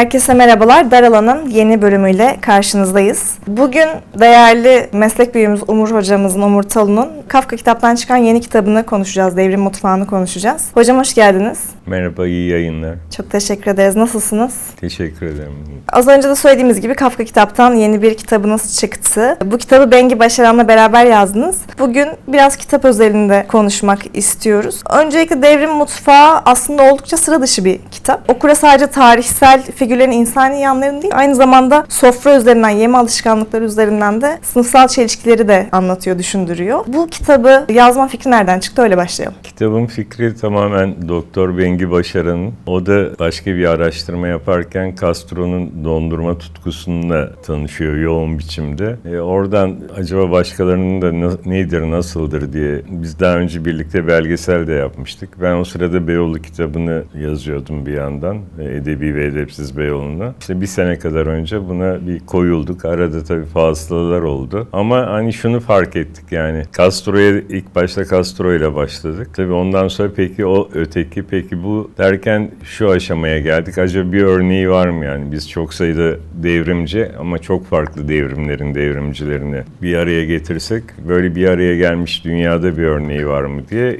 Herkese merhabalar. Daralan'ın yeni bölümüyle karşınızdayız. Bugün değerli meslek büyüğümüz Umur hocamızın, Umur Talun'un Kafka kitaptan çıkan yeni kitabını konuşacağız. Devrim Mutfağı'nı konuşacağız. Hocam hoş geldiniz. Merhaba, iyi yayınlar. Çok teşekkür ederiz. Nasılsınız? Teşekkür ederim. Az önce de söylediğimiz gibi Kafka kitaptan yeni bir kitabınız çıktı. Bu kitabı Bengi Başaran'la beraber yazdınız. Bugün biraz kitap özelinde konuşmak istiyoruz. Öncelikle Devrim Mutfağı aslında oldukça sıra dışı bir kitap. Okura sadece tarihsel figürlerin insani yanlarını değil, aynı zamanda sofra üzerinden, yeme alışkanlıkları üzerinden de sınıfsal çelişkileri de anlatıyor, düşündürüyor. Bu kitabı yazma fikri nereden çıktı? Öyle başlayalım. Kitabın fikri tamamen Doktor Bengi Başaran'ın. O da başka bir araştırma yaparken Castro'nun dondurma tutkusununla tanışıyor yoğun biçimde. E, oradan acaba başkalarının da na- nedir, nasıldır diye biz daha önce birlikte belgesel de yapmıştık. Ben o sırada Beyoğlu kitabını yazıyordum bir yandan. e, Edebi ve Edepsiz Beyoğlu'na. İşte bir sene kadar önce buna bir koyulduk. Arada tabii fazlalar oldu. Ama hani şunu fark ettik yani Castro'ya ilk başta Castro ile başladık. Tabii ondan sonra peki o öteki peki bu derken şu aşamaya geldik. Acaba bir örneği var mı yani? Biz çok sayıda devrimci ama çok farklı devrimlerin devrimcilerini bir araya getirsek böyle bir araya gelmiş dünyada bir örneği var mı diye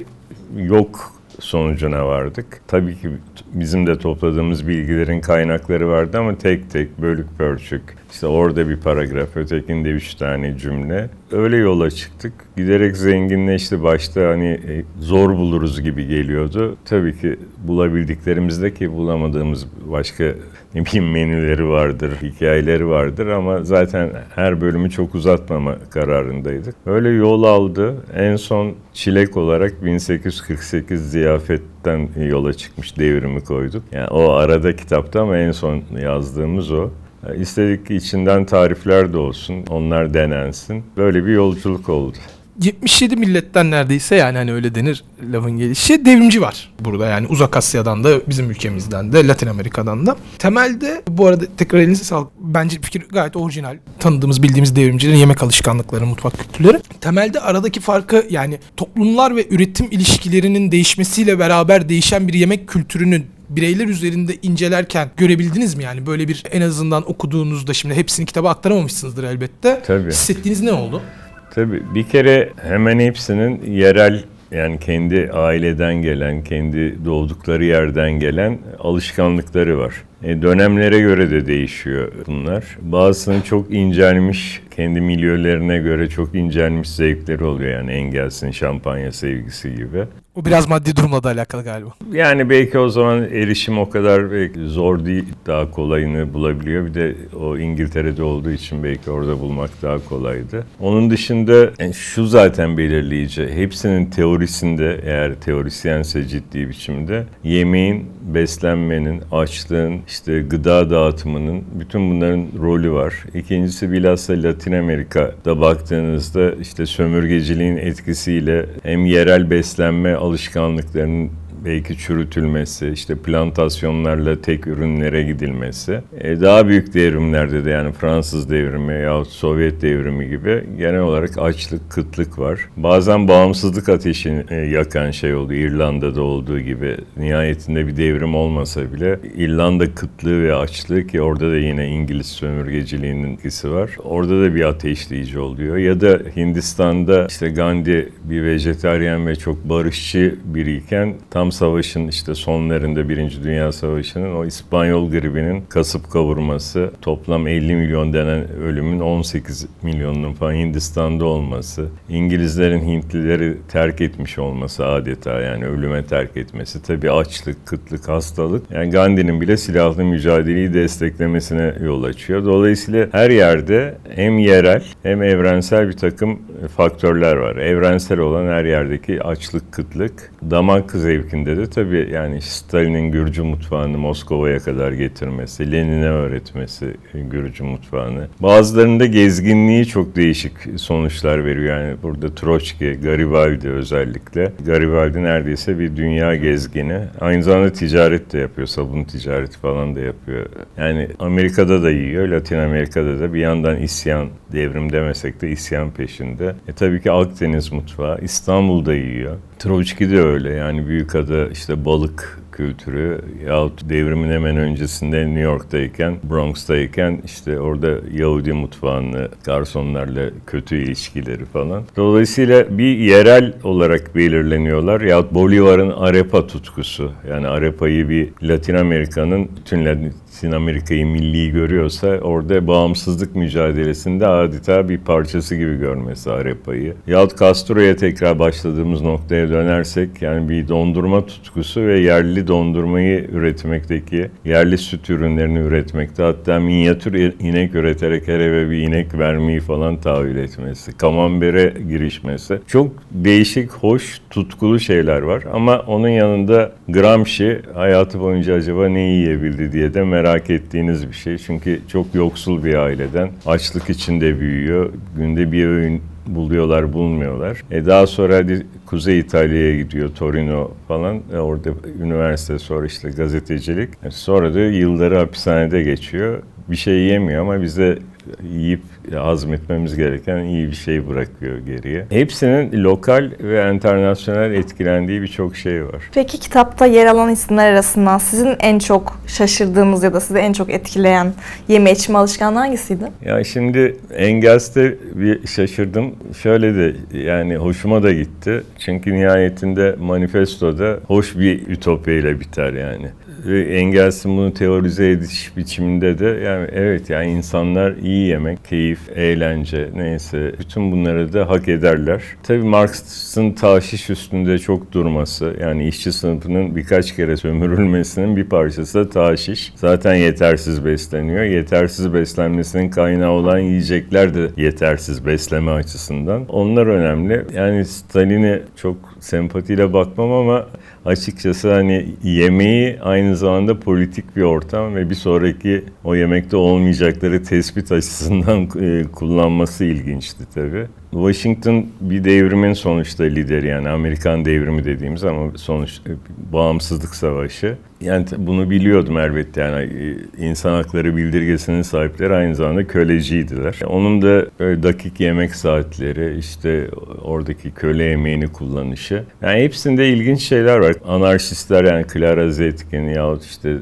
yok sonucuna vardık. Tabii ki bizim de topladığımız bilgilerin kaynakları vardı ama tek tek bölük pörçük işte orada bir paragraf, ötekinde üç tane cümle. Öyle yola çıktık. Giderek zenginleşti. Başta hani e, zor buluruz gibi geliyordu. Tabii ki bulabildiklerimizde ki bulamadığımız başka ne bileyim menüleri vardır, hikayeleri vardır ama zaten her bölümü çok uzatmama kararındaydık. Öyle yol aldı. En son çilek olarak 1848 ziyafetten yola çıkmış devrimi koyduk. Yani o arada kitapta ama en son yazdığımız o. İstedik içinden tarifler de olsun, onlar denensin. Böyle bir yolculuk oldu. 77 milletten neredeyse yani hani öyle denir lafın gelişi devrimci var burada yani uzak Asya'dan da bizim ülkemizden de Latin Amerika'dan da. Temelde bu arada tekrar elinize sağlık. Bence fikir gayet orijinal. Tanıdığımız bildiğimiz devrimcilerin yemek alışkanlıkları, mutfak kültürleri. Temelde aradaki farkı yani toplumlar ve üretim ilişkilerinin değişmesiyle beraber değişen bir yemek kültürünün bireyler üzerinde incelerken görebildiniz mi yani böyle bir en azından okuduğunuzda şimdi hepsini kitaba aktaramamışsınızdır elbette. Tabii. Hissettiğiniz ne oldu? Tabii bir kere hemen hepsinin yerel yani kendi aileden gelen, kendi doğdukları yerden gelen alışkanlıkları var. E, dönemlere göre de değişiyor bunlar. Bazısının çok incelmiş, kendi milyolarına göre çok incelmiş zevkleri oluyor. Yani Engels'in şampanya sevgisi gibi. O biraz maddi durumla da alakalı galiba. Yani belki o zaman erişim o kadar zor değil, daha kolayını bulabiliyor. Bir de o İngiltere'de olduğu için belki orada bulmak daha kolaydı. Onun dışında yani şu zaten belirleyici. Hepsinin teorisinde eğer teorisyense ciddi biçimde yemeğin, beslenmenin, açlığın, işte gıda dağıtımının bütün bunların rolü var. İkincisi bilhassa Latin Amerika'da baktığınızda işte sömürgeciliğin etkisiyle hem yerel beslenme alışkanlıklarının belki çürütülmesi, işte plantasyonlarla tek ürünlere gidilmesi. E, daha büyük devrimlerde de yani Fransız devrimi yahut Sovyet devrimi gibi genel olarak açlık, kıtlık var. Bazen bağımsızlık ateşini e, yakan şey oldu İrlanda'da olduğu gibi. Nihayetinde bir devrim olmasa bile İrlanda kıtlığı ve açlığı ki orada da yine İngiliz sömürgeciliğinin etkisi var. Orada da bir ateşleyici oluyor. Ya da Hindistan'da işte Gandhi bir vejetaryen ve çok barışçı biriyken tam savaşın işte sonlarında Birinci Dünya Savaşı'nın o İspanyol gribinin kasıp kavurması toplam 50 milyon denen ölümün 18 milyonunun falan Hindistan'da olması İngilizlerin Hintlileri terk etmiş olması adeta yani ölüme terk etmesi tabii açlık, kıtlık, hastalık yani Gandhi'nin bile silahlı mücadeleyi desteklemesine yol açıyor. Dolayısıyla her yerde hem yerel hem evrensel bir takım faktörler var. Evrensel olan her yerdeki açlık, kıtlık, damak zevkinde de tabii yani Stalin'in Gürcü mutfağını Moskova'ya kadar getirmesi, Lenin'e öğretmesi Gürcü mutfağını. Bazılarında gezginliği çok değişik sonuçlar veriyor. Yani burada Troçki, Garibaldi özellikle. Garibaldi neredeyse bir dünya gezgini. Aynı zamanda ticaret de yapıyor. Sabun ticareti falan da yapıyor. Yani Amerika'da da yiyor, Latin Amerika'da da bir yandan isyan, devrim demesek de isyan peşinde. E tabii ki Akdeniz mutfağı, İstanbul'da yiyor. Troçki de öyle yani Büyükada işte balık kültürü yahut devrimin hemen öncesinde New York'tayken, Bronx'tayken işte orada Yahudi mutfağını, garsonlarla kötü ilişkileri falan. Dolayısıyla bir yerel olarak belirleniyorlar yahut Bolivar'ın arepa tutkusu. Yani arepayı bir Latin Amerika'nın, bütün Latin Amerika'yı milli görüyorsa orada bağımsızlık mücadelesinde adeta bir parçası gibi görmesi arepayı. Yahut Castro'ya tekrar başladığımız noktaya dönersek yani bir dondurma tutkusu ve yerli dondurmayı üretmekteki, yerli süt ürünlerini üretmekte hatta minyatür inek üreterek her eve bir inek vermeyi falan tahayyül etmesi, kamambere girişmesi. Çok değişik, hoş, tutkulu şeyler var ama onun yanında Gramsci hayatı boyunca acaba ne yiyebildi diye de merak ettiğiniz bir şey. Çünkü çok yoksul bir aileden açlık içinde büyüyor. Günde bir öğün buluyorlar bulmuyorlar. E daha sonra hadi Kuzey İtalya'ya gidiyor Torino falan. E orada üniversite sonra işte gazetecilik. E sonra da yılları hapishanede geçiyor. Bir şey yemiyor ama bize yiyip hazmetmemiz gereken iyi bir şey bırakıyor geriye. Hepsinin lokal ve internasyonel etkilendiği birçok şey var. Peki kitapta yer alan isimler arasından sizin en çok şaşırdığınız ya da sizi en çok etkileyen yeme içme alışkanlığı hangisiydi? Ya şimdi Engels'te bir şaşırdım. Şöyle de yani hoşuma da gitti. Çünkü nihayetinde manifestoda hoş bir ütopya ile biter yani. Ve Engels'in bunu teorize ediş biçiminde de yani evet yani insanlar iyi yemek, keyif, eğlence neyse bütün bunları da hak ederler. Tabii Marx'ın taşiş üstünde çok durması yani işçi sınıfının birkaç kere sömürülmesinin bir parçası da taşiş. Zaten yetersiz besleniyor. Yetersiz beslenmesinin kaynağı olan yiyecekler de yetersiz besleme açısından. Onlar önemli. Yani Stalin'e çok sempatiyle bakmam ama açıkçası hani yemeği aynı zamanda politik bir ortam ve bir sonraki o yemekte olmayacakları tespit açısından e, kullanması ilginçti tabii. Washington bir devrimin sonuçta lideri yani Amerikan devrimi dediğimiz ama sonuç e, bağımsızlık savaşı. Yani bunu biliyordum elbette yani e, insan hakları bildirgesinin sahipleri aynı zamanda köleciydiler. Onun da böyle dakik yemek saatleri işte oradaki köle emeğini kullanışı. Yani hepsinde ilginç şeyler var. Anarşistler yani Clara Zetkin yahut işte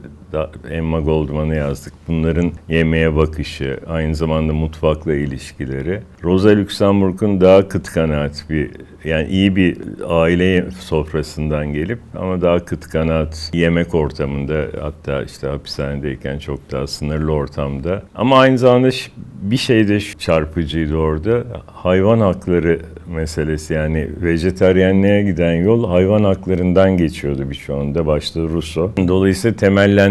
Emma Goldman'ı yazdık. Bunların yemeğe bakışı, aynı zamanda mutfakla ilişkileri. Rosa Luxemburg'un daha kıt kanaat bir, yani iyi bir aile sofrasından gelip ama daha kıt kanaat yemek ortamında hatta işte hapishanedeyken çok daha sınırlı ortamda. Ama aynı zamanda bir şey de çarpıcıydı orada. Hayvan hakları meselesi yani vejeteryenliğe giden yol hayvan haklarından geçiyordu birçoğunda başta Russo. Dolayısıyla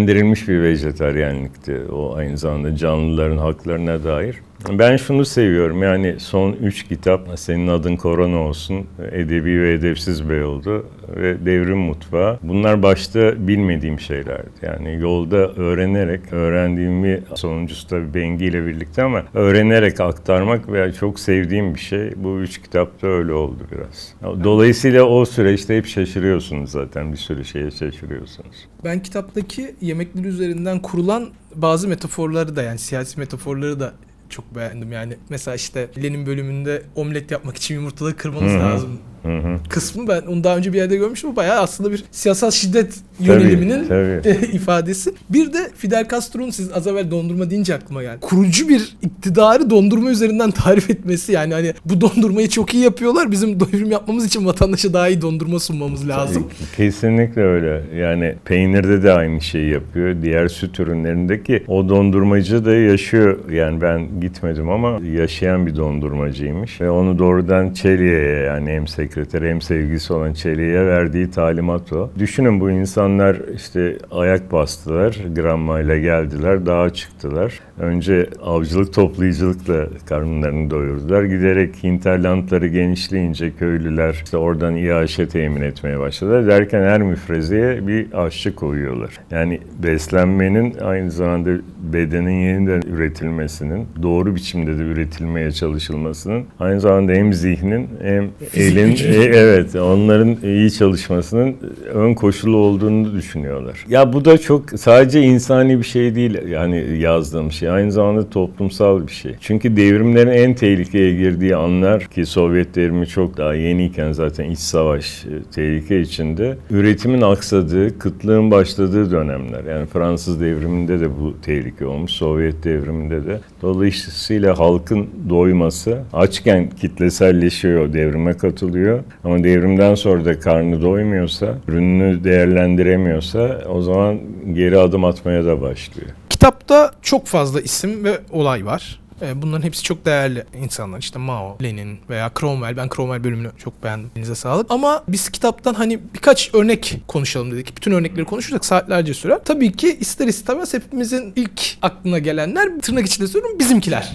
temellendirilmiş bir vejeteryenlikti o aynı zamanda canlıların haklarına dair. Ben şunu seviyorum yani son üç kitap Senin Adın Korona Olsun, Edebi ve Edepsiz Bey oldu ve Devrim Mutfağı. Bunlar başta bilmediğim şeylerdi. Yani yolda öğrenerek, öğrendiğimi sonuncusu tabii Bengi ile birlikte ama öğrenerek aktarmak ve çok sevdiğim bir şey. Bu üç kitapta öyle oldu biraz. Dolayısıyla o süreçte hep şaşırıyorsunuz zaten bir sürü şeye şaşırıyorsunuz. Ben kitaptaki yemekler üzerinden kurulan bazı metaforları da yani siyasi metaforları da çok beğendim. Yani mesela işte Lenin bölümünde omlet yapmak için yumurtaları kırmanız Hı hı. lazım Hı hı. kısmı ben onu daha önce bir yerde görmüştüm. Bayağı aslında bir siyasal şiddet Tabii, yöneliminin tabii. ifadesi. Bir de Fidel Castro'nun siz az evvel dondurma deyince aklıma geldi. Kurucu bir iktidarı dondurma üzerinden tarif etmesi yani hani bu dondurmayı çok iyi yapıyorlar. Bizim devrim yapmamız için vatandaşa daha iyi dondurma sunmamız lazım. Kesinlikle öyle. Yani peynirde de aynı şeyi yapıyor. Diğer süt ürünlerindeki o dondurmacı da yaşıyor. Yani ben gitmedim ama yaşayan bir dondurmacıymış. Ve onu doğrudan Çeliğe'ye yani hem sekreteri hem sevgilisi olan Çeliğe'ye verdiği talimat o. Düşünün bu insanlar işte ayak bastılar. Grammayla geldiler. Dağa çıktılar. Önce avcılık toplayıcılıkla karınlarını doyurdular. Giderek hinterlandları genişleyince köylüler işte oradan iaşe temin etmeye başladılar. Derken her müfrezeye bir aşçı koyuyorlar. Yani beslenmenin aynı zamanda bedenin yeniden üretilmesinin, doğru biçimde de üretilmeye çalışılmasının aynı zamanda hem zihnin hem elin çünkü. E, evet, onların iyi çalışmasının ön koşulu olduğunu düşünüyorlar. Ya bu da çok sadece insani bir şey değil yani yazdığım şey. Aynı zamanda toplumsal bir şey. Çünkü devrimlerin en tehlikeye girdiği anlar ki Sovyet devrimi çok daha yeniyken zaten iç savaş e, tehlike içinde üretimin aksadığı, kıtlığın başladığı dönemler. Yani Fransız devriminde de bu tehlike olmuş, Sovyet devriminde de. Dolayısıyla halkın doyması açken kitleselleşiyor, devrime katılıyor. Ama devrimden sonra da karnı doymuyorsa, ürününü değerlendiremiyorsa o zaman geri adım atmaya da başlıyor. Kitapta çok fazla isim ve olay var. E, Bunların hepsi çok değerli insanlar. İşte Mao, Lenin veya Cromwell. Ben Cromwell bölümünü çok beğendim. Elinize sağlık. Ama biz kitaptan hani birkaç örnek konuşalım dedik. Bütün örnekleri konuşursak saatlerce sürer. Tabii ki ister istemez hepimizin ilk aklına gelenler tırnak içinde söylüyorum bizimkiler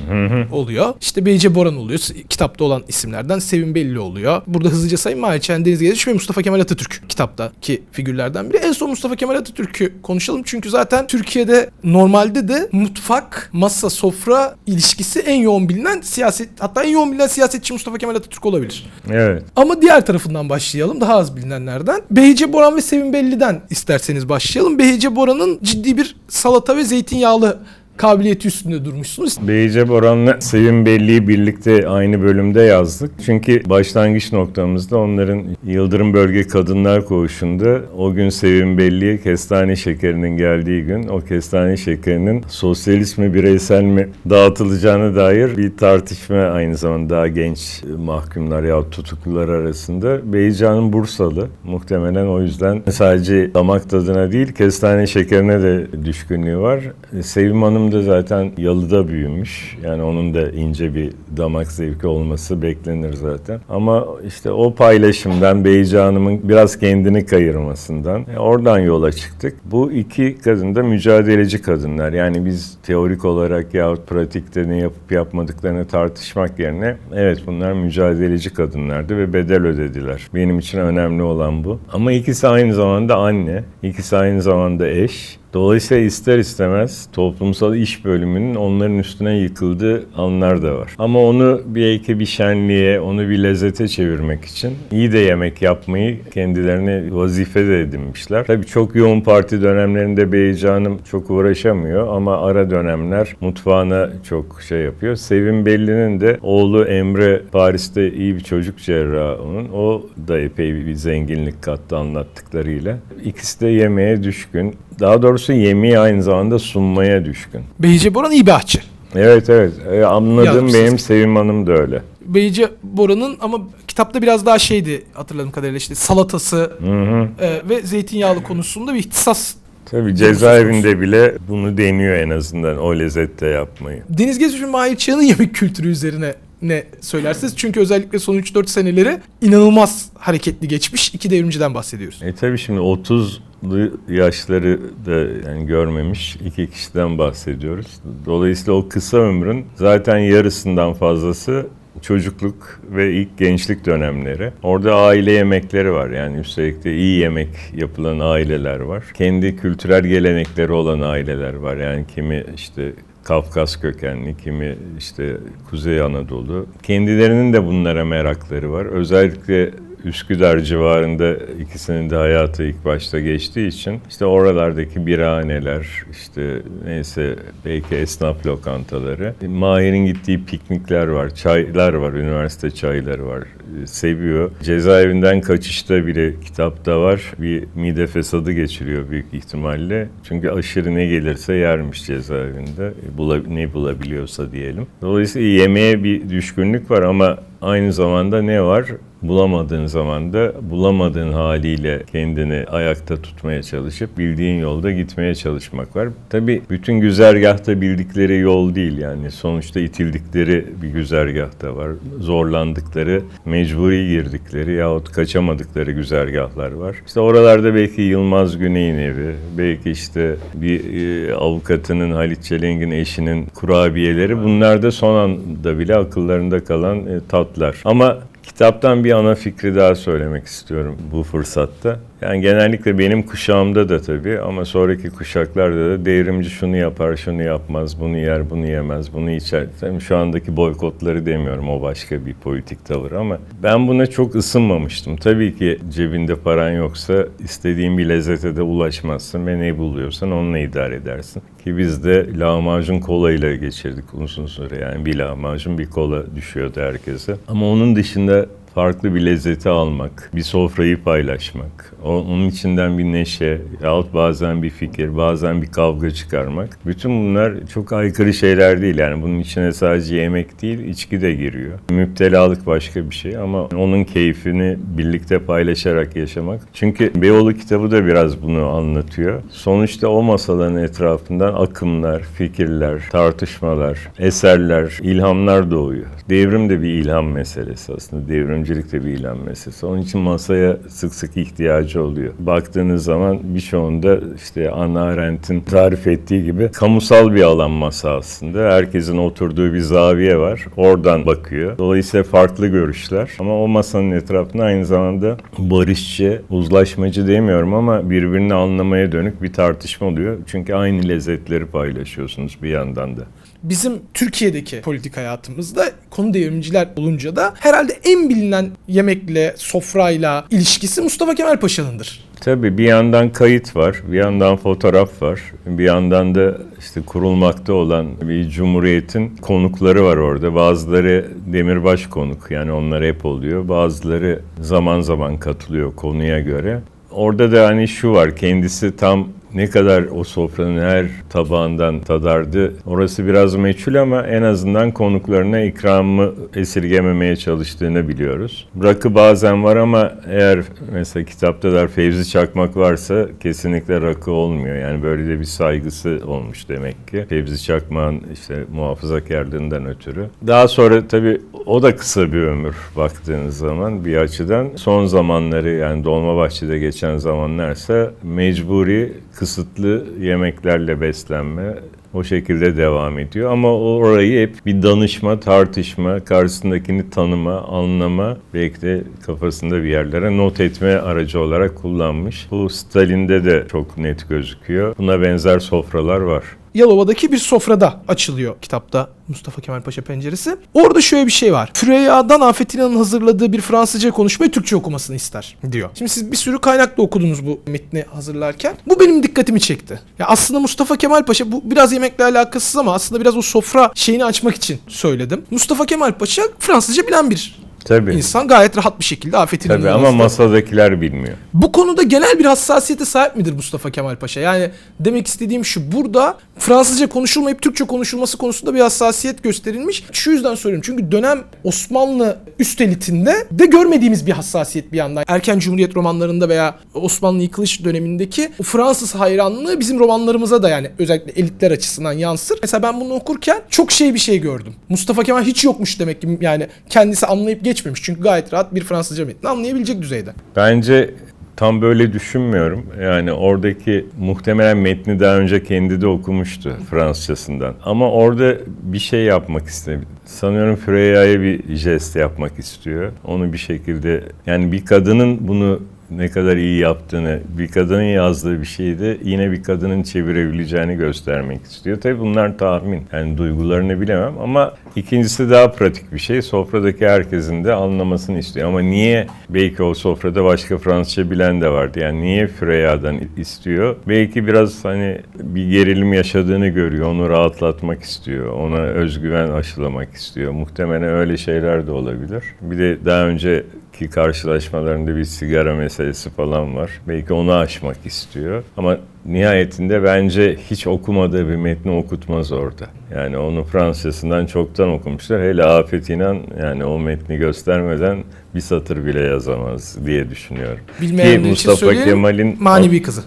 oluyor. İşte Beyce Boran oluyor. Kitapta olan isimlerden Sevim Belli oluyor. Burada hızlıca sayayım. Mahir Deniz Gezici ve Mustafa Kemal Atatürk kitaptaki figürlerden biri. En son Mustafa Kemal Atatürk'ü konuşalım. Çünkü zaten Türkiye'de normalde de mutfak, masa, sofra ilişkisi en yoğun bilinen siyaset hatta en yoğun bilinen siyasetçi Mustafa Kemal Atatürk olabilir. Evet. Ama diğer tarafından başlayalım. Daha az bilinenlerden. Behice Boran ve Sevim Belli'den isterseniz başlayalım. Behice Boran'ın ciddi bir salata ve zeytinyağlı kabiliyeti üstünde durmuşsunuz. Beyce Boran'la Sevim Belli'yi birlikte aynı bölümde yazdık. Çünkü başlangıç noktamızda onların Yıldırım Bölge Kadınlar Koğuşu'nda o gün Sevim Belli'ye kestane şekerinin geldiği gün o kestane şekerinin sosyalist mi bireysel mi dağıtılacağına dair bir tartışma aynı zamanda daha genç mahkumlar ya tutuklular arasında. Beycan'ın Bursalı muhtemelen o yüzden sadece damak tadına değil kestane şekerine de düşkünlüğü var. Sevim Hanım da zaten yalıda büyümüş. Yani onun da ince bir damak zevki olması beklenir zaten. Ama işte o paylaşımdan Beyci Hanım'ın biraz kendini kayırmasından e, oradan yola çıktık. Bu iki kadın da mücadeleci kadınlar. Yani biz teorik olarak yahut pratikte ne yapıp yapmadıklarını tartışmak yerine evet bunlar mücadeleci kadınlardı ve bedel ödediler. Benim için önemli olan bu. Ama ikisi aynı zamanda anne, ikisi aynı zamanda eş. Dolayısıyla ister istemez toplumsal iş bölümünün onların üstüne yıkıldığı anlar da var. Ama onu bir belki bir şenliğe, onu bir lezzete çevirmek için iyi de yemek yapmayı kendilerine vazife de edinmişler. Tabii çok yoğun parti dönemlerinde Beyci çok uğraşamıyor ama ara dönemler mutfağına çok şey yapıyor. Sevim Belli'nin de oğlu Emre Paris'te iyi bir çocuk cerrahı onun. O da epey bir zenginlik kattı anlattıklarıyla. İkisi de yemeğe düşkün. Daha doğrusu yemeği aynı zamanda sunmaya düşkün. Behice Boran iyi bir ahçı. Evet evet. Ee, Anladığım Yazmışsınız. benim Sevim Hanım da öyle. Behice Boran'ın ama kitapta biraz daha şeydi hatırladığım kadarıyla işte salatası Hı hı. e, ve zeytinyağlı konusunda bir ihtisas. Tabii cezaevinde bile bunu deniyor en azından o lezzette yapmayı. Deniz Gezici ve Mahir Çağ'ın yemek kültürü üzerine ne söylersiniz? Çünkü özellikle son 3-4 seneleri inanılmaz hareketli geçmiş iki devrimciden bahsediyoruz. E tabii şimdi 30'lu yaşları da yani görmemiş iki kişiden bahsediyoruz. Dolayısıyla o kısa ömrün zaten yarısından fazlası çocukluk ve ilk gençlik dönemleri. Orada aile yemekleri var yani üstelik de iyi yemek yapılan aileler var. Kendi kültürel gelenekleri olan aileler var yani kimi işte Kafkas kökenli, kimi işte Kuzey Anadolu. Kendilerinin de bunlara merakları var. Özellikle Üsküdar civarında ikisinin de hayatı ilk başta geçtiği için işte oralardaki birahaneler, işte neyse belki esnaf lokantaları. Mahir'in gittiği piknikler var, çaylar var, üniversite çayları var. Ee, Seviyor. Cezaevinden kaçışta bile kitapta var. Bir mide fesadı geçiriyor büyük ihtimalle. Çünkü aşırı ne gelirse yermiş cezaevinde. Bula- ne bulabiliyorsa diyelim. Dolayısıyla yemeğe bir düşkünlük var ama aynı zamanda ne var? Bulamadığın zaman da bulamadığın haliyle kendini ayakta tutmaya çalışıp bildiğin yolda gitmeye çalışmak var. Tabii bütün güzergahta bildikleri yol değil yani sonuçta itildikleri bir güzergahta var. Zorlandıkları, mecburi girdikleri yahut kaçamadıkları güzergahlar var. İşte oralarda belki Yılmaz Güney'in evi, belki işte bir e, avukatının Halit Çelenk'in eşinin kurabiyeleri bunlar da son anda bile akıllarında kalan e, tatlar. Ama Kitaptan bir ana fikri daha söylemek istiyorum bu fırsatta. Yani genellikle benim kuşağımda da tabii ama sonraki kuşaklarda da devrimci şunu yapar, şunu yapmaz, bunu yer, bunu yemez, bunu içer. Tabii şu andaki boykotları demiyorum o başka bir politik tavır ama ben buna çok ısınmamıştım. Tabii ki cebinde paran yoksa istediğin bir lezzete de ulaşmazsın ve ne buluyorsan onunla idare edersin. Ki biz de lahmacun kolayla geçirdik uzun süre yani bir lahmacun bir kola düşüyordu herkese. Ama onun dışında farklı bir lezzeti almak, bir sofrayı paylaşmak, onun içinden bir neşe, yahut bazen bir fikir, bazen bir kavga çıkarmak. Bütün bunlar çok aykırı şeyler değil. Yani bunun içine sadece yemek değil, içki de giriyor. Müptelalık başka bir şey ama onun keyfini birlikte paylaşarak yaşamak. Çünkü Beyoğlu kitabı da biraz bunu anlatıyor. Sonuçta o masaların etrafından akımlar, fikirler, tartışmalar, eserler, ilhamlar doğuyor. Devrim de bir ilham meselesi aslında. De bir ilham meselesi. Onun için masaya sık sık ihtiyacı oluyor. Baktığınız zaman birçoğunda işte Anna Arendt'in tarif ettiği gibi kamusal bir alan masa aslında. Herkesin oturduğu bir zaviye var. Oradan bakıyor. Dolayısıyla farklı görüşler. Ama o masanın etrafında aynı zamanda barışçı, uzlaşmacı demiyorum ama birbirini anlamaya dönük bir tartışma oluyor. Çünkü aynı lezzetleri paylaşıyorsunuz bir yandan da. Bizim Türkiye'deki politik hayatımızda konu devrimciler olunca da herhalde en bilinen yemekle, sofrayla ilişkisi Mustafa Kemal Paşa'nındır. Tabii bir yandan kayıt var, bir yandan fotoğraf var, bir yandan da işte kurulmakta olan bir cumhuriyetin konukları var orada. Bazıları demirbaş konuk yani onlar hep oluyor. Bazıları zaman zaman katılıyor konuya göre. Orada da hani şu var kendisi tam ne kadar o sofranın her tabağından tadardı orası biraz meçhul ama en azından konuklarına ikramı esirgememeye çalıştığını biliyoruz. Rakı bazen var ama eğer mesela kitapta da Fevzi Çakmak varsa kesinlikle rakı olmuyor. Yani böyle de bir saygısı olmuş demek ki. Fevzi Çakmak'ın işte muhafazakarlığından ötürü. Daha sonra tabii o da kısa bir ömür baktığınız zaman bir açıdan. Son zamanları yani Dolmabahçe'de geçen zamanlarsa mecburi kısıtlı yemeklerle beslenme o şekilde devam ediyor. Ama orayı hep bir danışma, tartışma, karşısındakini tanıma, anlama, belki de kafasında bir yerlere not etme aracı olarak kullanmış. Bu Stalin'de de çok net gözüküyor. Buna benzer sofralar var. Yalova'daki bir sofrada açılıyor kitapta Mustafa Kemal Paşa penceresi. Orada şöyle bir şey var. Füreyya'dan Afet İnan'ın hazırladığı bir Fransızca konuşmayı Türkçe okumasını ister diyor. Şimdi siz bir sürü kaynakla okudunuz bu metni hazırlarken. Bu benim dikkatimi çekti. Ya aslında Mustafa Kemal Paşa bu biraz yemekle alakasız ama aslında biraz o sofra şeyini açmak için söyledim. Mustafa Kemal Paşa Fransızca bilen bir Tabii. insan gayet rahat bir şekilde Afet İnan'ın Tabii ama yazdığı- masadakiler bilmiyor. bu konuda genel bir hassasiyete sahip midir Mustafa Kemal Paşa? Yani demek istediğim şu burada Fransızca konuşulmayıp Türkçe konuşulması konusunda bir hassasiyet gösterilmiş. Şu yüzden söylüyorum çünkü dönem Osmanlı üst elitinde de görmediğimiz bir hassasiyet bir yandan. Erken Cumhuriyet romanlarında veya Osmanlı yıkılış dönemindeki o Fransız hayranlığı bizim romanlarımıza da yani özellikle elitler açısından yansır. Mesela ben bunu okurken çok şey bir şey gördüm. Mustafa Kemal hiç yokmuş demek ki yani kendisi anlayıp geçmemiş. Çünkü gayet rahat bir Fransızca metni anlayabilecek düzeyde. Bence tam böyle düşünmüyorum. Yani oradaki muhtemelen metni daha önce kendi de okumuştu Fransızcasından. Ama orada bir şey yapmak istedi. Sanıyorum Freyya'ya bir jest yapmak istiyor. Onu bir şekilde yani bir kadının bunu ne kadar iyi yaptığını, bir kadının yazdığı bir şeyi de yine bir kadının çevirebileceğini göstermek istiyor. Tabii bunlar tahmin. Yani duygularını bilemem ama ikincisi daha pratik bir şey. Sofradaki herkesin de anlamasını istiyor. Ama niye belki o sofrada başka Fransızca bilen de vardı. Yani niye Freyya'dan istiyor? Belki biraz hani bir gerilim yaşadığını görüyor. Onu rahatlatmak istiyor. Ona özgüven aşılamak istiyor. Muhtemelen öyle şeyler de olabilir. Bir de daha önce ki karşılaşmalarında bir sigara meselesi falan var. Belki onu aşmak istiyor. Ama nihayetinde bence hiç okumadığı bir metni okutmaz orada. Yani onu Fransızcasından çoktan okumuşlar. Hele Afet İnan yani o metni göstermeden bir satır bile yazamaz diye düşünüyorum. Bilmeyenler Ki için Mustafa söyleyeyim, Kemal'in Manevi kızı.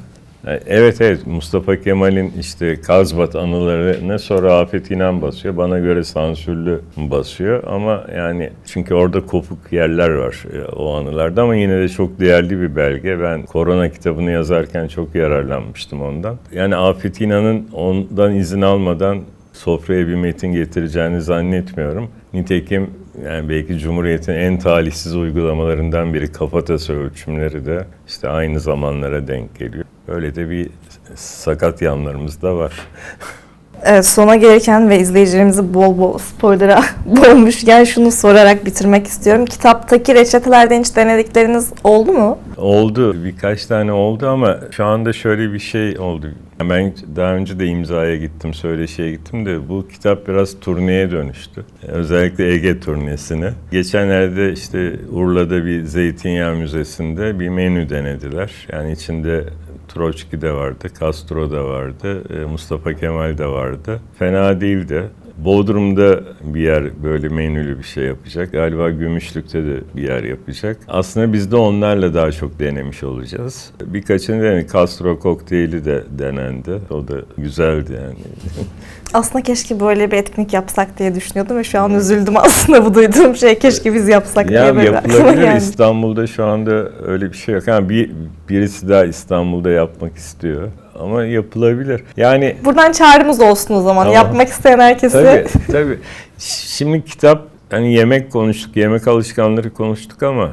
Evet evet Mustafa Kemal'in işte Kazbat anılarına sonra Afet İnan basıyor. Bana göre sansürlü basıyor ama yani çünkü orada kopuk yerler var e, o anılarda ama yine de çok değerli bir belge. Ben Korona kitabını yazarken çok yararlanmıştım ondan. Yani Afet İnan'ın ondan izin almadan sofraya bir metin getireceğini zannetmiyorum. Nitekim yani belki Cumhuriyet'in en talihsiz uygulamalarından biri kafatası ölçümleri de işte aynı zamanlara denk geliyor. Öyle de bir sakat yanlarımız da var. Evet, sona gelirken ve izleyicilerimizi bol bol spoiler'a boğmuşken şunu sorarak bitirmek istiyorum. Kitaptaki reçetelerden hiç denedikleriniz oldu mu? Oldu. Birkaç tane oldu ama şu anda şöyle bir şey oldu. Ben daha önce de imzaya gittim, söyleşiye gittim de bu kitap biraz turneye dönüştü. Özellikle Ege turnesine. Geçenlerde işte Urla'da bir zeytinyağı müzesinde bir menü denediler. Yani içinde Troçki de vardı, Castro da vardı, e, Mustafa Kemal de vardı. Fena değildi. Bodrum'da bir yer böyle menülü bir şey yapacak. Galiba Gümüşlük'te de bir yer yapacak. Aslında biz de onlarla daha çok denemiş olacağız. Birkaçını denedik. Castro kokteyli de denendi. O da güzeldi yani. Aslında keşke böyle bir etkinlik yapsak diye düşünüyordum ve şu an üzüldüm aslında bu duyduğum şey. Keşke biz yapsak diye ya böyle aklıma yapılabilir. geldi. İstanbul'da şu anda öyle bir şey yok. Yani bir, birisi daha İstanbul'da yapmak istiyor. Ama yapılabilir. Yani Buradan çağrımız olsun o zaman. Tamam. Yapmak isteyen herkese. Tabii tabii. Şimdi kitap hani yemek konuştuk, yemek alışkanları konuştuk ama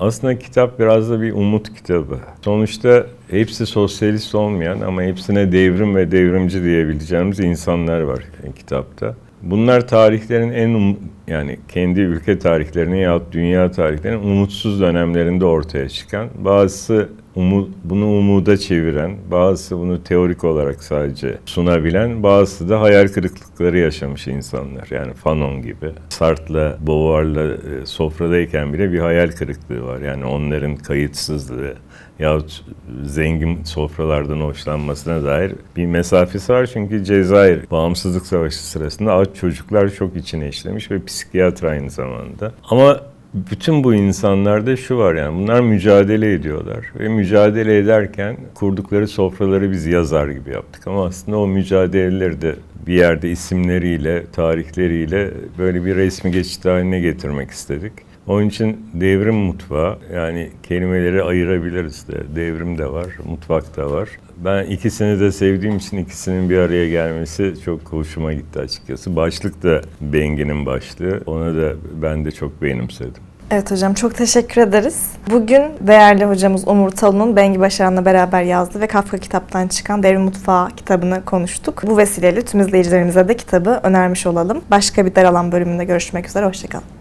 aslında kitap biraz da bir umut kitabı. Sonuçta hepsi sosyalist olmayan ama hepsine devrim ve devrimci diyebileceğimiz insanlar var kitapta. Bunlar tarihlerin en um- yani kendi ülke tarihlerini yahut dünya tarihlerinin umutsuz dönemlerinde ortaya çıkan, bazısı umu, bunu umuda çeviren, bazısı bunu teorik olarak sadece sunabilen, bazısı da hayal kırıklıkları yaşamış insanlar. Yani Fanon gibi. Sartre'la, Beauvoir'la e, sofradayken bile bir hayal kırıklığı var. Yani onların kayıtsızlığı yahut zengin sofralardan hoşlanmasına dair bir mesafesi var. Çünkü Cezayir Bağımsızlık Savaşı sırasında aç çocuklar çok içine işlemiş ve psikiyatr aynı zamanda. Ama bütün bu insanlarda şu var yani bunlar mücadele ediyorlar ve mücadele ederken kurdukları sofraları biz yazar gibi yaptık ama aslında o mücadeleleri de bir yerde isimleriyle, tarihleriyle böyle bir resmi geçit haline getirmek istedik. Onun için devrim mutfağı yani kelimeleri ayırabiliriz de. Devrim de var, mutfak da var. Ben ikisini de sevdiğim için ikisinin bir araya gelmesi çok hoşuma gitti açıkçası. Başlık da Bengi'nin başlığı. Onu da ben de çok benimsedim. Evet hocam çok teşekkür ederiz. Bugün değerli hocamız Umur Talun'un Bengi Başaran'la beraber yazdığı ve Kafka kitaptan çıkan Devrim Mutfağı kitabını konuştuk. Bu vesileyle tüm izleyicilerimize de kitabı önermiş olalım. Başka bir Daralan bölümünde görüşmek üzere. Hoşçakalın.